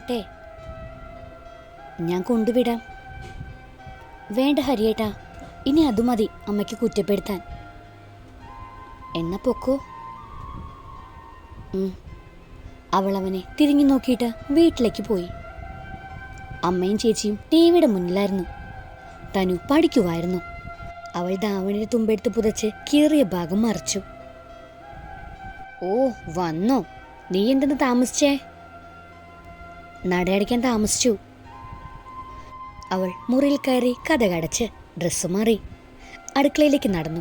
പോട്ടെ. ഞാൻ കൊണ്ടുവിടാം. വേണ്ട ഹരിയേട്ടാ ഇനി അത് മതി അമ്മയ്ക്ക് കുറ്റപ്പെടുത്താൻ. എന്നാ പൊക്കോ. അവളവനെ തിരിഞ്ഞു നോക്കിയിട്ട് വീട്ടിലേക്ക് പോയി. അമ്മയും ചേച്ചിയും ടി വിയുടെ മുന്നിലായിരുന്നു. തനു പഠിക്കുമായിരുന്നു അവൾ ദാവണിന് തുമ്പെടുത്ത് പുതച്ച് കീറിയ ഭാഗം മറിച്ചു. ഓ വന്നോ. നീ എന്തെന്ന് താമസിച്ചേ? നടയടിക്കാൻ താമസിച്ചു. അവൾ മുറിയിൽ കയറി കഥ കടച്ച് ഡ്രസ്സ് മാറി അടുക്കളയിലേക്ക് നടന്നു.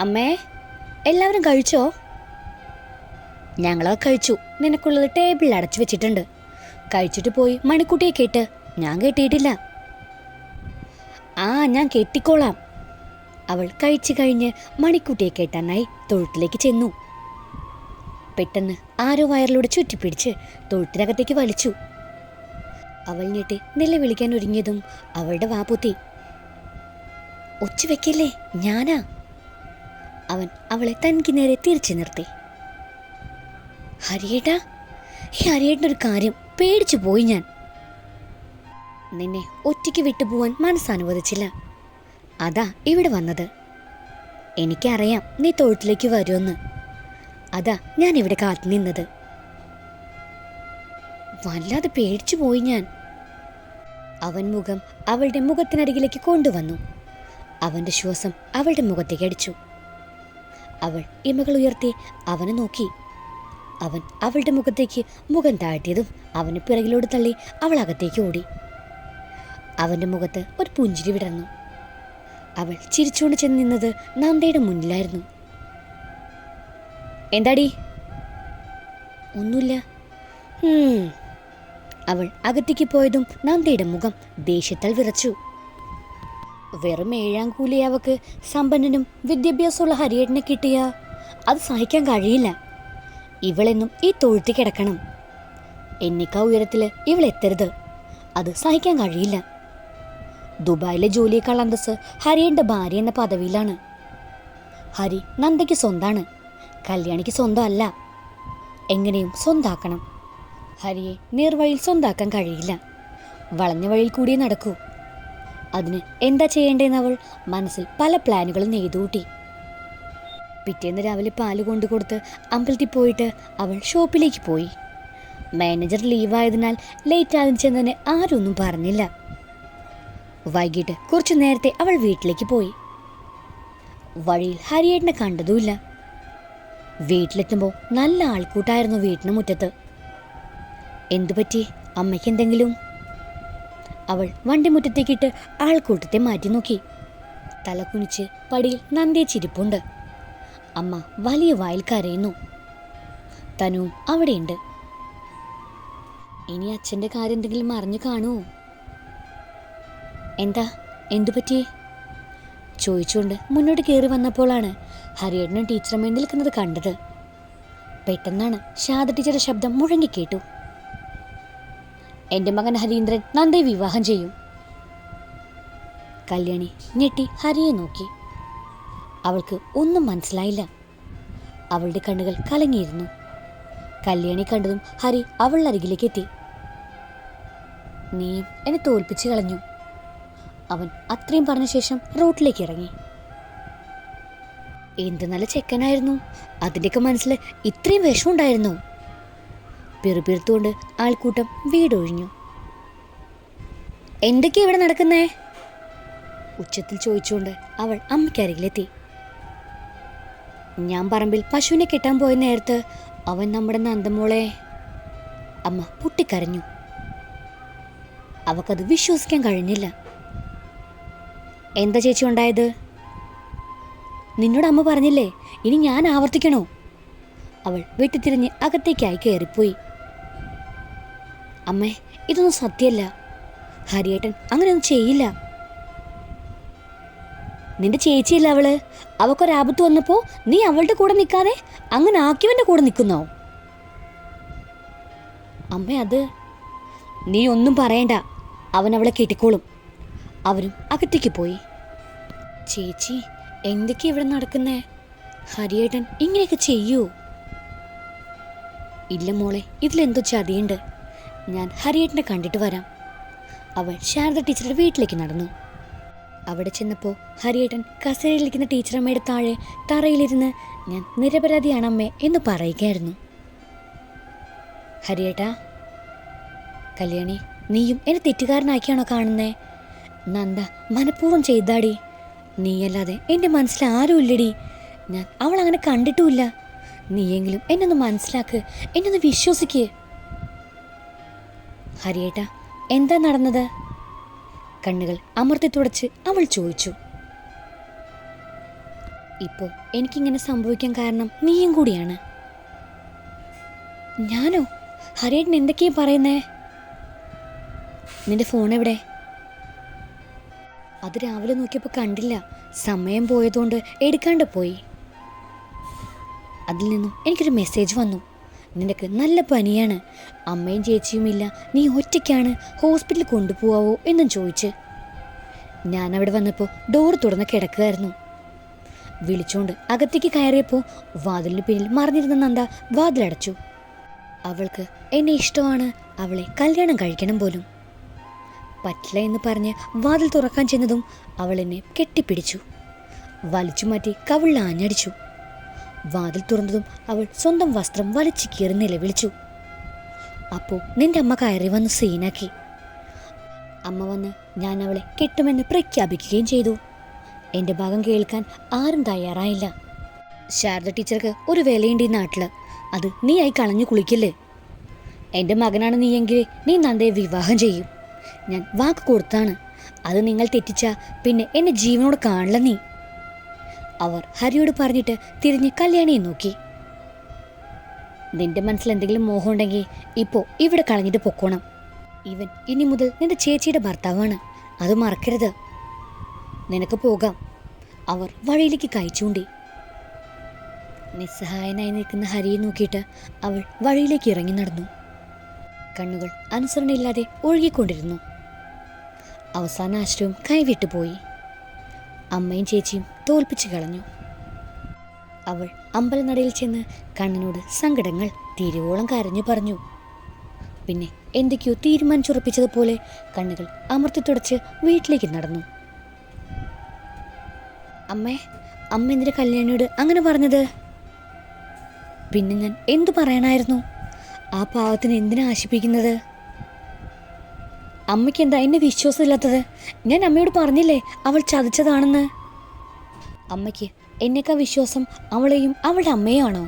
അമ്മേ എല്ലാവരും കഴിച്ചോ? ഞങ്ങളോ കഴിച്ചു. നിനക്കുള്ളത് ടേബിളിൽ അടച്ചു വെച്ചിട്ടുണ്ട്. കഴിച്ചിട്ട് പോയി മണിക്കുട്ടിയെ കേട്ട് ഞാൻ കേട്ടിട്ടില്ല ആ ഞാൻ കെട്ടിക്കോളാം. അവൾ കഴിച്ചു കഴിഞ്ഞ് മണിക്കുട്ടിയെ കേട്ടാനായി തൊഴുത്തിലേക്ക് ചെന്നു. പെട്ടെന്ന് ആരോ വയറിലൂടെ ചുറ്റിപ്പിടിച്ച് തൊഴുത്തിനകത്തേക്ക് വലിച്ചു. അവൾ ഞെട്ടി നിലവിളിക്കാൻ ഒരുങ്ങിയതും അവളുടെ വാപ്പുത്തി ഒച്ചു വെക്കല്ലേ ഞാനാ? അവൻ അവളെ തനിക്ക് നേരെ തിരിച്ചു നിർത്തി. ഹരിയേട്ടാ ഈ ഹരിയേട്ടന്റെ ഒരു കാര്യം പേടിച്ചു പോയി ഞാൻ. നിന്നെ ഒറ്റയ്ക്ക് വിട്ടുപോവാൻ മനസ്സനുവദിച്ചില്ല. അതാ ഇവിടെ വന്നത്. എനിക്കറിയാം നീ തൊഴുത്തിലേക്ക് വരുമെന്ന്. അതാ ഞാൻ ഇവിടെ കാത്തു നിന്നത്. വല്ലാതെ പേടിച്ചു പോയി ഞാൻ. അവൻ മുഖം അവളുടെ മുഖത്തിനരികിലേക്ക് കൊണ്ടുവന്നു. അവന്റെ ശ്വാസം അവളുടെ മുഖത്തേക്ക് അടിച്ചു. അവൾ ഇമകൾ ഉയർത്തി അവനെ നോക്കി. അവൻ അവളുടെ മുഖത്തേക്ക് മുഖം താഴ്ത്തിയതും അവന് പിറകിലോട് തള്ളി അവൾ അകത്തേക്ക് ഓടി. അവന്റെ മുഖത്ത് ഒരു പുഞ്ചിരി വിടർന്നു. അവൾ ചിരിച്ചുകൊണ്ട് ചെന്ന് നിന്നത് നന്ദയുടെ മുന്നിലായിരുന്നു. എന്താടി? ഒന്നുമില്ല. അവൾ അകത്തേക്ക് പോയതും നന്ദയുടെ മുഖം ദേഷ്യത്താൽ വിറച്ചു. വെറും ഏഴാം കൂലി അവക്ക് സമ്പന്നനും വിദ്യാഭ്യാസമുള്ള ഹരിയേട്ടനെ കിട്ടിയ. അത് സഹിക്കാൻ കഴിയില്ല. ഇവളെന്നും ഈ തൊഴുത്തി കിടക്കണം. എന്നിക്കാ ഉയരത്തിൽ ഇവൾ എത്തരുത്. അത് സഹിക്കാൻ കഴിയില്ല. ദുബായിലെ ജോലിയേക്കാൾ അന്തസ് ഹരിയുടെ ഭാര്യ എന്ന പദവിയിലാണ്. ഹരി നന്ദയ്ക്ക് സ്വന്താണ്. കല്യാണിക്ക് സ്വന്തം അല്ല എങ്ങനെയും സ്വന്താക്കണം. ഹരിയെ നേർവഴിയിൽ സ്വന്താക്കാൻ കഴിയില്ല. വളഞ്ഞ വഴിയിൽ കൂടിയേ നടക്കൂ. അതിന് എന്താ ചെയ്യേണ്ടതെന്ന് അവൾ മനസ്സിൽ പല പ്ലാനുകളും നെയ്തുകൂട്ടി. പിറ്റേന്ന് രാവിലെ പാൽ കൊണ്ടു കൊടുത്ത് അമ്പലത്തിൽ പോയിട്ട് അവൾ ഷോപ്പിലേക്ക് പോയി. മാനേജർ ലീവായതിനാൽ ലേറ്റ് ആകും ചെന്നതിന് ആരൊന്നും പറഞ്ഞില്ല. വൈകിട്ട് കുറച്ചു നേരത്തെ അവൾ വീട്ടിലേക്ക് പോയി. വഴിയിൽ ഹരിയേട്ടനെ കണ്ടതുമില്ല. വീട്ടിലെത്തുമ്പോൾ നല്ല ആൾക്കൂട്ടായിരുന്നു വീട്ടിന് മുറ്റത്ത്. എന്തുപറ്റി അമ്മയ്ക്ക് എന്തെങ്കിലും? അവൾ വണ്ടി മുറ്റത്തേക്കിട്ട് ആൾക്കൂട്ടത്തെ മാറ്റി നോക്കി. തല കുനിച്ച് പടിയിൽ നന്ദിയെ ചിരിപ്പുണ്ട്. അമ്മ വലിയ വായിൽ കരയുന്നു. തനുവും അവിടെയുണ്ട്. ഇനി അച്ഛന്റെ കാര്യം എന്തെങ്കിലും അറിഞ്ഞു കാണുമോ എന്താ? എന്തുപറ്റി ചോദിച്ചുകൊണ്ട് മുന്നോട്ട് കയറി വന്നപ്പോഴാണ് ഹരിയേട്ടനും ടീച്ചറും ടീച്ചറമ്മയും നിൽക്കുന്നത് കണ്ടത്. പെട്ടെന്നാണ് ശാദ ടീച്ചറുടെ ശബ്ദം മുഴങ്ങി കേട്ടു എന്റെ മകൻ ഹരീന്ദ്രൻ നന്ദി വിവാഹം ചെയ്യും. കല്യാണി ഞെട്ടി ഹരിയെ നോക്കി. അവൾക്ക് ഒന്നും മനസ്സിലായില്ല. അവളുടെ കണ്ണുകൾ കലങ്ങിയിരുന്നു. കല്യാണി കണ്ടതും ഹരി അവളുടെ അരികിലേക്ക് എത്തി. നീ എന്നെ തോൽപ്പിച്ചു കളഞ്ഞു. അവൻ അത്രയും പറഞ്ഞ ശേഷം റോട്ടിലേക്ക് ഇറങ്ങി. എന്ത് നല്ല ചെക്കനായിരുന്നു. അതിന്റെയൊക്കെ മനസ്സിൽ ഇത്രയും വിഷമുണ്ടായിരുന്നു. പിറുപിറുത്തുകൊണ്ട് ആൾക്കൂട്ടം വീടൊഴിഞ്ഞു. എന്തൊക്കെയാ ഇവിടെ നടക്കുന്നേ? ഉച്ചത്തിൽ ചോദിച്ചുകൊണ്ട് അവൾ അമ്മയ്ക്കരികിലെത്തി ഞാൻ പറമ്പിൽ പശുവിനെ കെട്ടാൻ പോയ നേരത്ത് അവൻ നമ്മുടെ നന്ദമോളെ അമ്മ പൊട്ടിക്കരഞ്ഞു. അവക്കത് വിശ്വസിക്കാൻ കഴിഞ്ഞില്ല. എന്താ ചേച്ചി ഉണ്ടായത്? നിന്നോട് അമ്മ പറഞ്ഞില്ലേ ഇനി ഞാൻ ആവർത്തിക്കണോ? അവൾ വെട്ടിത്തിരിഞ്ഞ് അകത്തേക്കായി കയറിപ്പോയി. അമ്മേ ഇതൊന്നും സത്യല്ല ഹരിയേട്ടൻ അങ്ങനെയൊന്നും ചെയ്യില്ല. നിന്റെ ചേച്ചിയല്ല അവൾ? അവക്കൊരാപത്ത് വന്നപ്പോ നീ അവളുടെ കൂടെ നിൽക്കാതെ അങ്ങനെ ആക്കിയവന്റെ കൂടെ നിൽക്കുന്നോ? അമ്മ അത് നീ ഒന്നും പറയണ്ട. അവൻ അവളെ കെട്ടിക്കോളും. അവരും അകത്തേക്ക് പോയി. ചേച്ചി എന്തൊക്കെയാ ഇവിടെ നടക്കുന്നേ? ഹരിയേട്ടൻ ഇങ്ങനെയൊക്കെ ചെയ്യൂ. ഇല്ല മോളെ ഇതിലെന്തോ ചതിയുണ്ട്. ഞാൻ ഹരിയേട്ടനെ കണ്ടിട്ട് വരാം. അവൾ ശാരദ ടീച്ചറുടെ വീട്ടിലേക്ക് നടന്നു. അവിടെ ചെന്നപ്പോൾ ഹരിയേട്ടൻ കസേരയിലിരിക്കുന്ന ടീച്ചറമ്മയുടെ താഴെ തറയിലിരുന്ന് ഞാൻ നിരപരാധിയാണ് അമ്മേ എന്ന് പറയുകയായിരുന്നു. ഹരിയേട്ടാ കല്യാണി നീയും എന്നെ തെറ്റുകാരനാക്കിയാണോ കാണുന്നേ? നന്ദ മനഃപൂർവം ചെയ്താടി. നീയല്ലാതെ എന്റെ മനസ്സിൽ ആരും ഇല്ലടി. ഞാൻ അവൾ അങ്ങനെ കണ്ടിട്ടുമില്ല. നീയെങ്കിലും എന്നെ ഒന്ന് മനസ്സിലാക്ക് എന്നെ ഒന്ന് വിശ്വസിക്ക്. ഹരിയേട്ട എന്താ നടന്നത്? കണ്ണുകൾ അമർത്തി തുടച്ച് അവൾ ചോദിച്ചു. ഇപ്പോൾ എനിക്കിങ്ങനെ സംഭവിക്കാൻ കാരണം നീയും കൂടിയാണ്. ഞാനോ? ഹരിയേട്ടൻ എന്തൊക്കെയാ പറയുന്നേ? നിന്റെ ഫോൺ എവിടെ അത് രാവിലെ നോക്കിയപ്പോൾ കണ്ടില്ല. സമയം പോയതുകൊണ്ട് എടുക്കാണ്ട് പോയി. അതിൽ നിന്നും എനിക്കൊരു മെസ്സേജ് വന്നു. നിനക്ക് നല്ല പനിയാണ്. അമ്മയും ചേച്ചിയും ഇല്ല. നീ ഒറ്റയ്ക്കാണ് ഹോസ്പിറ്റലിൽ കൊണ്ടുപോവാവോ എന്നും ചോദിച്ച്. ഞാൻ അവിടെ വന്നപ്പോൾ ഡോർ തുറന്ന് കിടക്കുകയായിരുന്നു. വിളിച്ചുകൊണ്ട് അകത്തേക്ക് കയറിയപ്പോൾ വാതിലിന് പിന്നിൽ മറിഞ്ഞിരുന്ന നന്ദ വാതിലടച്ചു. അവൾക്ക് എന്നെ ഇഷ്ടമാണ്. അവളെ കല്യാണം കഴിക്കണം പോലും. പറ്റില്ല എന്ന് പറഞ്ഞ് വാതിൽ തുറക്കാൻ ചെന്നതും അവൾ എന്നെ കെട്ടിപ്പിടിച്ചു. വലിച്ചു മാറ്റി കവിളിൽ ആഞ്ഞടിച്ചു. വാതിൽ തുറന്നതും അവൾ സ്വന്തം വസ്ത്രം വലിച്ചു കീറി നിലവിളിച്ചു. അപ്പോൾ നിന്റെ അമ്മ കയറി വന്ന് സീനാക്കി. അമ്മ വന്ന് ഞാൻ അവളെ കെട്ടുമെന്ന് പ്രഖ്യാപിക്കുകയും ചെയ്തു. എന്റെ ഭാഗം കേൾക്കാൻ ആരും തയ്യാറായില്ല. ശാരദ ടീച്ചർക്ക് ഒരു വിലയുണ്ട് ഈ നാട്ടിൽ അത് നീ ആയി കളഞ്ഞു കുളിക്കില്ലേ? എന്റെ മകനാണ് നീയെങ്കിൽ നീ നന്ദയെ വിവാഹം ചെയ്യും. ഞാൻ വാക്ക് കൊടുത്താണ്. അത് നിങ്ങൾ തെറ്റിച്ച പിന്നെ എന്നെ ജീവനോട് കാണില്ല നീ. അവർ ഹരിയോട് പറഞ്ഞിട്ട് തിരിഞ്ഞ് കല്യാണിയെ നോക്കി. നിന്റെ മനസ്സിൽ എന്തെങ്കിലും മോഹം ഉണ്ടെങ്കിൽ ഇപ്പോൾ ഇവിടെ കളഞ്ഞിട്ട് പൊക്കോണം. ഇവൻ ഇനി മുതൽ നിന്റെ ചേച്ചിയുടെ ഭർത്താവാണ്. അത് മറക്കരുത്. നിനക്ക് പോകാം. അവർ വഴിയിലേക്ക് കയച്ചുകൊണ്ടി നിസ്സഹായനായി നിൽക്കുന്ന ഹരിയെ നോക്കിയിട്ട് അവൾ വഴിയിലേക്ക് ഇറങ്ങി നടന്നു. കണ്ണുകൾ അനുസരണയില്ലാതെ ഒഴുകിക്കൊണ്ടിരുന്നു. അവസാന അശ്രുവും കൈവിട്ടു പോയി. അമ്മയും ചേച്ചിയും തോൽപ്പിച്ചു കളഞ്ഞു. അവൾ അമ്പലനടയിൽ ചെന്ന് കണ്ണനോട് സങ്കടങ്ങൾ തിരുവോളം കരഞ്ഞു പറഞ്ഞു. പിന്നെ എന്തൊക്കെയോ തീരുമാനിച്ചുറപ്പിച്ചതുപോലെ കണ്ണുകൾ അമർത്തി തുടച്ച് വീട്ടിലേക്ക് നടന്നു. അമ്മേ അമ്മ എന്തിന്റെ കല്യാണിയോട് അങ്ങനെ പറഞ്ഞത്? പിന്നെ ഞാൻ എന്തു പറയണായിരുന്നു ആ പാവത്തിന് എന്തിനാ ആശിപ്പിക്കുന്നത്? അമ്മയ്ക്ക് എന്താ എന്നെ വിശ്വാസമില്ലാത്തത്? ഞാൻ അമ്മയോട് പറഞ്ഞില്ലേ അവൾ ചതിച്ചതാണെന്ന്? അമ്മയ്ക്ക് എന്നെക്കാ വിശ്വാസം അവളെയും അവളുടെ അമ്മയാണോ?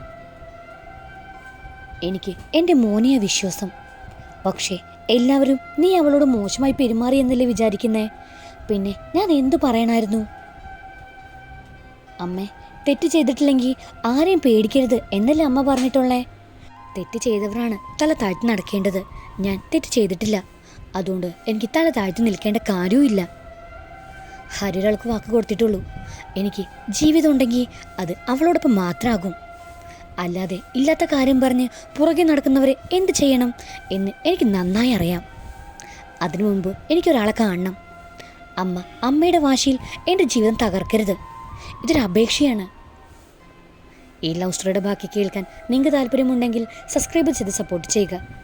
എനിക്ക് എന്റെ മോനെയാ വിശ്വാസം. പക്ഷേ എല്ലാവരും നീ അവളോട് മോശമായി പെരുമാറി എന്നല്ലേ വിചാരിക്കുന്നേ? പിന്നെ ഞാൻ എന്തു പറയണായിരുന്നു? അമ്മേ തെറ്റ് ചെയ്തിട്ടില്ലെങ്കിൽ ആരെയും പേടിക്കരുത് എന്നല്ലേ അമ്മ പറഞ്ഞിട്ടുള്ളേ? തെറ്റ് ചെയ്തവരാണ് തല താഴ്ത്തി നടക്കേണ്ടത്. ഞാൻ തെറ്റ് ചെയ്തിട്ടില്ല. അതുകൊണ്ട് എനിക്ക് തല താഴ്ത്തി നിൽക്കേണ്ട കാര്യവുമില്ല. ഹരിയൊരാൾക്ക് വാക്ക് കൊടുത്തിട്ടുള്ളൂ. എനിക്ക് ജീവിതം ഉണ്ടെങ്കിൽ അത് അവളോടൊപ്പം മാത്രമാകും. അല്ലാതെ ഇല്ലാത്ത കാര്യം പറഞ്ഞ് പുറകെ നടക്കുന്നവരെ എന്ത് ചെയ്യണം എന്ന് എനിക്ക് നന്നായി അറിയാം. അതിനു മുമ്പ് എനിക്കൊരാളെ കാണണം. അമ്മ അമ്മയുടെ വാശിയിൽ എന്റെ ജീവിതം തകർക്കരുത്. ഇതൊരു അപേക്ഷയാണ്. ഈ ലവ് സ്റ്റോറിയുടെ ബാക്കി കേൾക്കാൻ നിങ്ങൾക്ക് താല്പര്യമുണ്ടെങ്കിൽ സബ്സ്ക്രൈബ് ചെയ്ത് സപ്പോർട്ട് ചെയ്യുക.